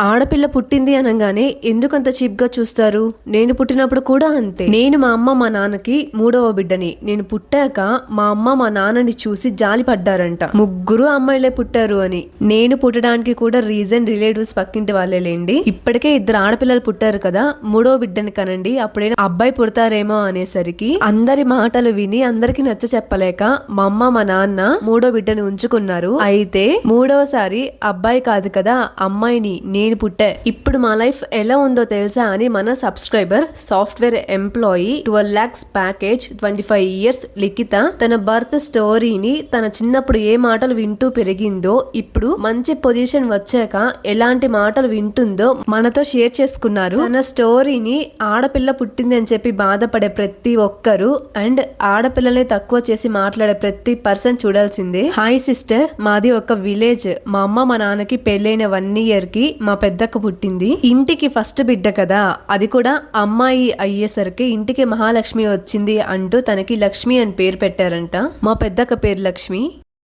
ఆడపిల్ల పుట్టింది అనగానే ఎందుకంత చీప్గా చూస్తారు? నేను పుట్టినప్పుడు కూడా అంతే. నేను మా అమ్మ మా నాన్నకి మూడవ బిడ్డని. నేను పుట్టాక మా అమ్మ మా నాన్నని చూసి జాలి పడ్డారంట. ముగ్గురు అమ్మాయిలే పుట్టారు అని. నేను పుట్టడానికి కూడా రీజన్ రిలేటివ్స్ పక్కింటి వాళ్ళేలేండి ఇప్పటికే ఇద్దరు ఆడపిల్లలు పుట్టారు కదా మూడవ బిడ్డని కనండి. అప్పుడైనా అబ్బాయి పుడతారేమో అనేసరికి అందరి మాటలు విని అందరికి నచ్చ చెప్పలేక మా అమ్మ మా నాన్న మూడో బిడ్డని ఉంచుకున్నారు. అయితే మూడవసారి అబ్బాయి కాదు కదా అమ్మాయిని నేను నేను పుట్టా. ఇప్పుడు మా లైఫ్ ఎలా ఉందో తెలుసా అని మన subscriber software employee twelve lakhs package twenty five years Likhitha తన బర్త్ స్టోరీని తన చిన్నప్పుడు ఏ మాటలు వింటూ పెరిగిందో ఇప్పుడు మంచి పొజిషన్ వచ్చాక ఎలాంటి మాటలు వింటుందో మనతో షేర్ చేసుకున్నారు. తన స్టోరీని ఆడపిల్ల పుట్టింది అని చెప్పి బాధపడే ప్రతి ఒక్కరు అండ్ ఆడపిల్లల్ని తక్కువ చేసి మాట్లాడే ప్రతి పర్సన్ చూడాల్సిందే. హాయ్ సిస్టర్ మాది ఒక విలేజ్. మా అమ్మ మా నాన్నకి పెళ్ళైన వన్ ఇయర్కి మా పెద్దక్క పుట్టింది. ఇంటికి ఫస్ట్ బిడ్డ కదా అది కూడా అమ్మాయి అయ్యేసరికి ఇంటికి మహాలక్ష్మి వచ్చింది అంటూ తనకి లక్ష్మి అని పేరు పెట్టారంట. మా పెద్దక్క పేరు లక్ష్మి.